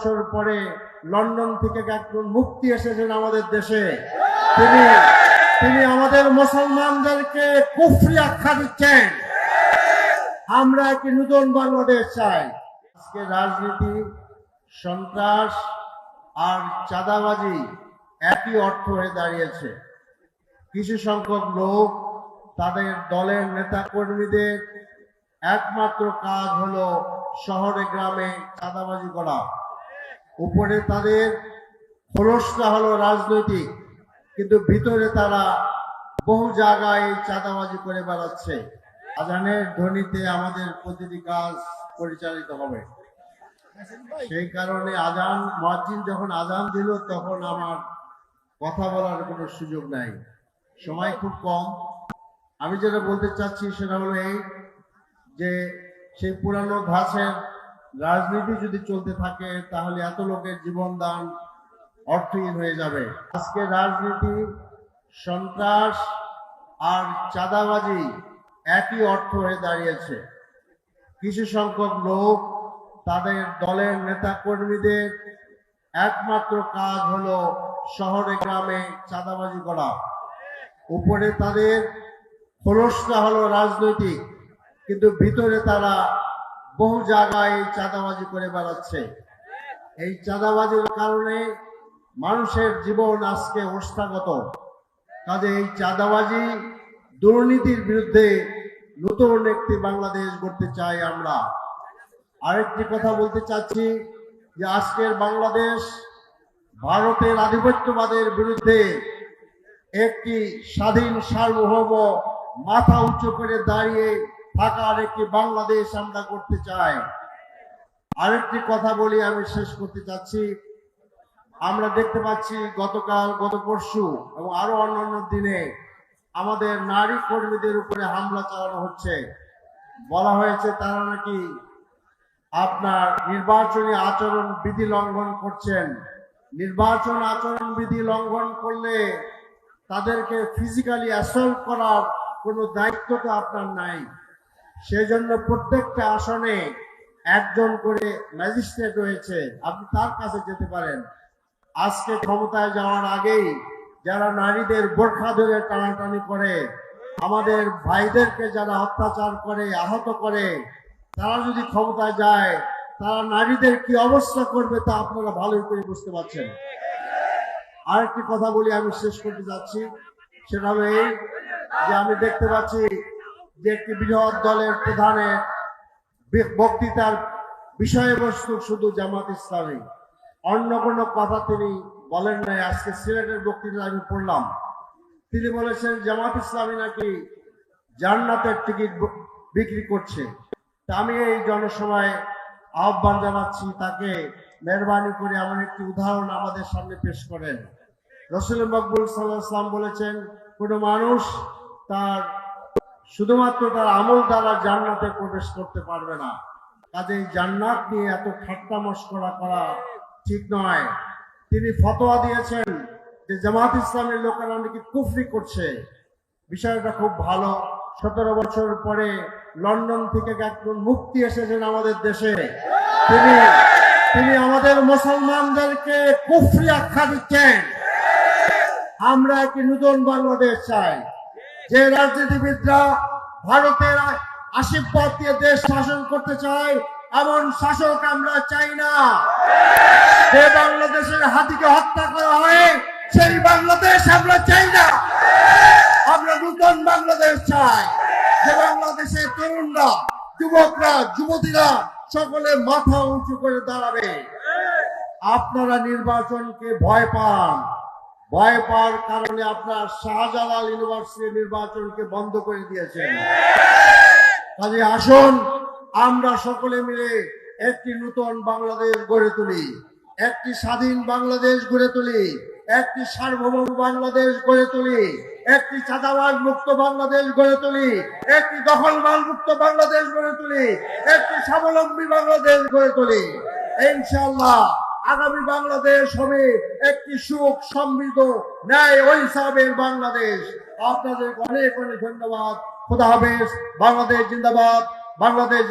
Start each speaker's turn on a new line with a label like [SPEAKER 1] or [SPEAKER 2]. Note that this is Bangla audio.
[SPEAKER 1] বছর পরে লন্ডন থেকে একজন মুক্তি এসেছেন আমাদের দেশে। তিনি তিনি আমাদের মুসলমানদেরকে কুফরি আখ্যা দিচ্ছেন। আমরা একটি নতুন বাংলাদেশ চাই। আজকে রাজনীতি, সন্ত্রাস আর চাঁদাবাজি একই অর্থ হয়ে দাঁড়িয়েছে। কিছু সংখ্যক লোক, তাদের দলের নেতা কর্মীদের একমাত্র কাজ হলো শহরে, গ্রামে চাঁদাবাজি করা। উপরে তাদের খরচটা হলো রাজনৈতিক, কিন্তু ভিতরে তারা বহু জায়গায় চাঁদাবাজি করে বেড়াচ্ছে। আজানের ধ্বনিতে আমাদের প্রতিটি কাজ পরিচালিত হবে। সেই কারণে আজান মসজিদ যখন আজান দিল, তখন আমার কথা বলার কোনো সুযোগ নাই। সময় খুব কম। আমি যেটা বলতে চাচ্ছি সেটা হলো এই যে, সেই পুরানো ধাঁচের রাজনীতি যদি চলতে থাকে, তাহলে এত লোকের জীবন দান অর্থহীন হয়ে যাবে। আজকে রাজনীতি, সন্ত্রাস আর চাঁদাবাজি একই অর্থ হয়ে দাঁড়িয়েছে। কিছু সংখ্যক লোক তাদের দলের নেতা কর্মীদের একমাত্র কাজ হলো শহরে, গ্রামে চাঁদাবাজি করা। উপরে তাদের খোলসটা হলো রাজনৈতিক, কিন্তু ভিতরে তারা বহু জায়গায় এই চাঁদাবাজি করে বেড়াচ্ছে। এই চাঁদাবাজির কারণে মানুষের জীবন আজকে ওষ্ঠাগত কাজে এই চাঁদাবাজি দুর্নীতির বিরুদ্ধে নতুন একটি বাংলাদেশ গড়তে চাই আমরা। আরেকটি কথা বলতে চাচ্ছি যে আজকের বাংলাদেশ ভারতের আধিপত্যবাদের বিরুদ্ধে একটি স্বাধীন সার্বভৌম মাথা উঁচু করে দাঁড়িয়ে থাকার একটি বাংলাদেশ আমরা করতে চাই। আরেকটি কথা বলি, আমি শেষ করতে চাচ্ছি। আমরা দেখতে পাচ্ছি গতকাল, গত পরশু এবং আরও অন্যান্য দিনে আমাদের নারী কর্মীদের উপরে হামলা চালানো হচ্ছে। বলা হয়েছে তারা নাকি আপনার নির্বাচনী আচরণ বিধি লঙ্ঘন করছেন। নির্বাচন আচরণ বিধি লঙ্ঘন করলে তাদেরকে ফিজিক্যালি অ্যাসল্ট করার কোনো দায়িত্ব তো আপনার নাই। সেজন্য প্রত্যেকটা আসনে একজন করে ম্যাজিস্ট্রেট রয়েছে। আপনি তার কাছে যেতে পারেন। আজকে ক্ষমতায় যাওয়ার আগেই যারা নারীদের বোরখা ধরে টানাটানি করে, আমাদের ভাইদেরকে যারা অত্যাচার করে, আহত করে, তারা যদি ক্ষমতায় যায়, তারা নারীদের কি অবস্থা করবে তা আপনারা ভালোই করে বুঝতে পারছেন। আরেকটি কথা বলি, আমি শেষ করতে যাচ্ছি। সেটা হলো এই যে আমি দেখতে পাচ্ছি যে একটি বৃহৎ দলের প্রধানের বক্তৃতার বিষয়বস্তু শুধু জামাত ইসলামী। অন্য কোনো কথা তিনি বলেন নাই, আজকে সিলেটের বক্তৃতা আমি পড়লাম। তিনি বলেছেন, জামাত ইসলামী নাকি জান্নাতের টিকিট বিক্রি করছে। তা আমি এই জনসভায় আহ্বান জানাচ্ছি, তাকে মেহরবানি করে এমন একটি উদাহরণ আমাদের সামনে পেশ করেন। রসুল মকবুল সাল্লাহাম বলেছেন, কোনো মানুষ তার শুধুমাত্র তার আমল দ্বারা জান্নাতে প্রবেশ করতে পারবে না। কাজেই জান্নাত নিয়ে এত ঠাট্টা মস্করা করা ঠিক নয়। তিনি ফতোয়া দিয়েছেন যে জামাত ইসলামের লোকেরা নাকি কুফরি করছে। বিষয়টা খুব ভালো। সতেরো বছর পরে লন্ডন থেকে একজন মুক্তি এসেছেন আমাদের দেশে। তিনি তিনি আমাদের মুসলমানদেরকে কুফরি আখ্যা দিচ্ছেন। আমরা একটি নতুন বাংলাদেশ চাই। যে রাজনীতিবিদরা ভারতের আশীর্বাদ দিয়ে দেশ শাসন করতে চায়, এমন শাসক আমরা চাই না। যে বাংলাদেশের হাতিকে হত্যা করা হয়, সেই বাংলাদেশ আমরা চাই না। আমরা নতুন বাংলাদেশ চাই। যে বাংলাদেশের তরুণরা, যুবকরা, যুবতীরা সকলে মাথা উঁচু করে দাঁড়াবে। আপনারা নির্বাচনকে ভয় পান। ভয় পাওয়ার কারণে আপনার শাহজালাল ইউনিভার্সিটি নির্বাচনকে বন্ধ করে দিয়েছেন। কাজে আসুন, আমরা সকলে মিলে একটি নতুন বাংলাদেশ গড়ে তুলি, একটি স্বাধীন বাংলাদেশ গড়ে তুলি, একটি সার্বভৌম বাংলাদেশ গড়ে তুলি, একটি চাঁদাবাজ মুক্ত বাংলাদেশ গড়ে তুলি, একটি দখলবাজ মুক্ত বাংলাদেশ গড়ে তুলি, একটি স্বাবলম্বী বাংলাদেশ গড়ে তুলি। ইনশাআল্লাহ আগামী বাংলাদেশ হবে একটি সুখ সমৃদ্ধ ন্যায় ওই ঐসাবের বাংলাদেশ। আপনাদের অনেক অনেক ধন্যবাদ। খোদা হাফেজ। বাংলাদেশ জিন্দাবাদ। বাংলাদেশ